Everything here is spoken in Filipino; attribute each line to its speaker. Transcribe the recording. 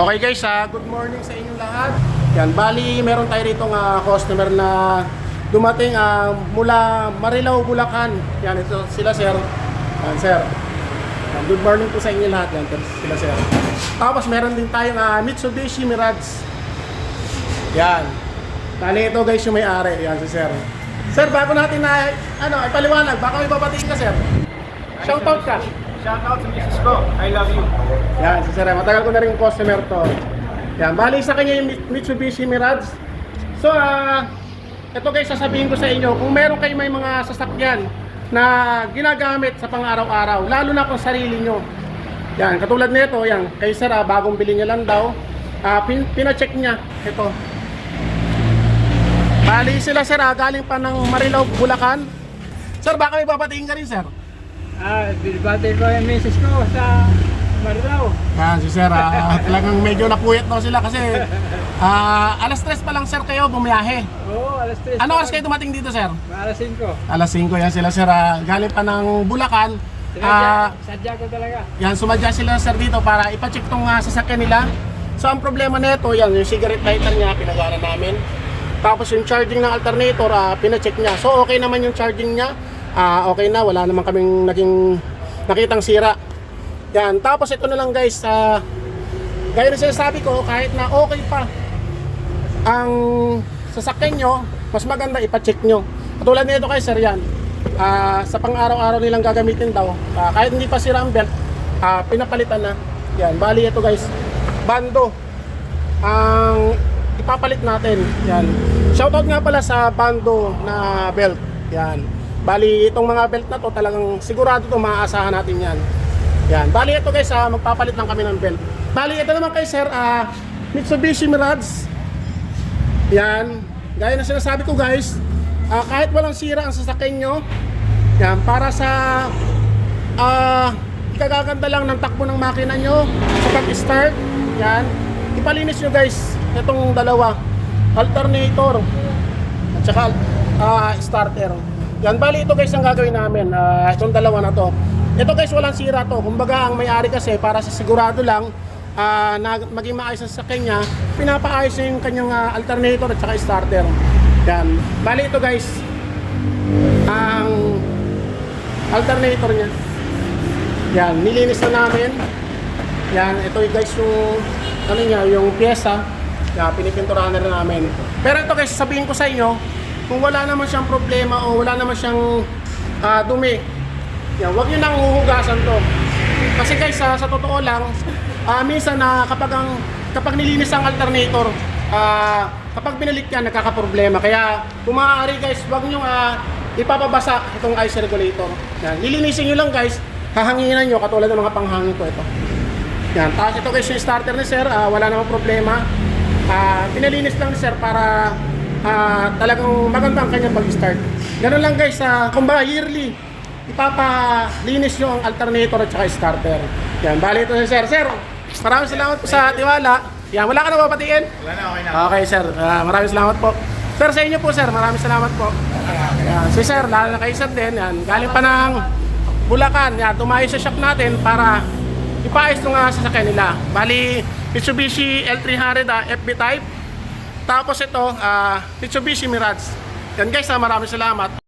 Speaker 1: Okay guys, ah, good morning sa inyong lahat. Yan, bali meron tayo rito ng customer na dumating ah, mula Marilao, Bulacan. Yan, ito sila sir. Yan, sir. Yan, good morning po sa inyo lahat. Yan, sila sir. Tapos meron din tayong ah, Mitsubishi Mirage. Yan. Bali ito guys yung may-ari. Yan si sir. Sir, bago natin na, ano, ipaliwanag, baka may babatiin ka sir. Shoutout ka.
Speaker 2: Shout out to Mrs. Ko. I love you.
Speaker 1: Yan, si Sir. Matagal ko na rin customer to. Yan, bali sa kanya yung Mitsubishi Mirage. So, ah, ito guys, sasabihin ko sa inyo, kung meron kayo may mga sasakyan na ginagamit sa pang-araw-araw, lalo na kung sarili nyo. Yan, katulad nito, yan, kay Sir, ah, bagong bili niya lang daw, ah, pin pina-check niya, ito. Bali sila Sir, ah, galing pa ng Marilao, Bulacan. Sir, baka may babatiin ka rin, Sir.
Speaker 2: Ah, binibati ko yung Mrs. ko sa Marilao.
Speaker 1: Yan, si Sir, ah, talagang medyo napuyat daw sila kasi ah, alas 3 pa lang Sir kayo bumiyahe.
Speaker 2: Oo, alas 3.
Speaker 1: Ano oras kayo dumating dito Sir?
Speaker 2: Alas 5.
Speaker 1: Alas 5 yan sila Sir, ah, galing pa ng Bulacan. Ah,
Speaker 2: Sadya, ko talaga.
Speaker 1: yan, sumadya sila Sir dito para ipacheck tong ah, sasakyan nila. So ang problema nito, yan, yung cigarette lighter niya, pinagawa na namin. Tapos yung charging ng alternator, ah, pinacheck niya. So okay naman yung charging niya. Ah, okay na, wala naman kaming naging nakitang sira. Yan, tapos ito na lang guys, ah, gaya na sinasabi ko, kahit na okay pa ang sasakyan nyo, mas maganda ipacheck nyo. Katulad nito kay Sir yan, ah, sa pang-araw-araw nilang gagamitin daw, ah, kahit hindi pa sira ang belt, ah, pinapalitan na. Yan, bali ito guys, bando ang ipapalit natin. Yan. Shoutout nga pala sa bando na belt. Yan. Bali itong mga belt na to talagang sigurado to maaasahan natin yan. Yan. Bali ito guys, ah, magpapalit lang kami ng belt. Bali ito naman kay Sir, ah, Mitsubishi Mirage. Yan. Gaya na sinasabi ko guys, ah, kahit walang sira ang sasakyan nyo, yan, para sa ah, ikagaganda lang ng takbo ng makina nyo sa pag-start, yan, ipalinis nyo guys, itong dalawa, alternator, at saka ah, starter. Yan, bali ito guys ang gagawin namin, ah, itong dalawa na to. Ito guys, walang sira to. Kumbaga, ang may-ari kasi, para sa sigurado lang, ah, na maging maayos sasakyan niya, pinapaayos yung kanyang ah, alternator at saka starter. Yan. Bali ito guys, ang alternator niya. Yan, nilinis na namin. Yan, ito guys yung ano niya, yung pyesa. Yan, pinipinturahan na rin namin. Pero ito guys, sabihin ko sa inyo, kung wala naman siyang problema o wala naman siyang ah, dumi, yan, huwag niyo nang huhugasan to. Kasi guys, sa, sa totoo lang, ah, minsan na kapag ang kapag nilinis ang alternator, ah, kapag binalik yan, nagkakaproblema. Kaya kung maaari guys, huwag niyo ah, ipapabasa itong ice regulator. Yan, lilinisin niyo lang guys, hahanginan niyo katulad ng mga panghangin ko ito. Yan, tapos ito guys yung starter ni sir, ah, wala namang problema. Ah, pinalinis lang ni sir para ah, talagang maganda ang kanyang pag-start. Ganun lang guys, uh, kumbaga yearly, ipapalinis nyo ang alternator at saka starter. Yan, bali ito si sir. Sir, maraming salamat po sa tiwala. Yan, wala ka na babatiin?
Speaker 2: Wala na, okay na.
Speaker 1: Okay sir, Ah, maraming salamat po. Sir, sa inyo po sir, maraming salamat po. Yan, si sir, lalo na kay sir din, yan, galing pa ng Bulacan, yan, tumayo sa shop natin para ipaayos nung uh, sasakyan nila. Bali, Mitsubishi L300 ah, FB type. Tapos ito, ah, Mitsubishi Mirage. Yan guys, ah, maraming salamat.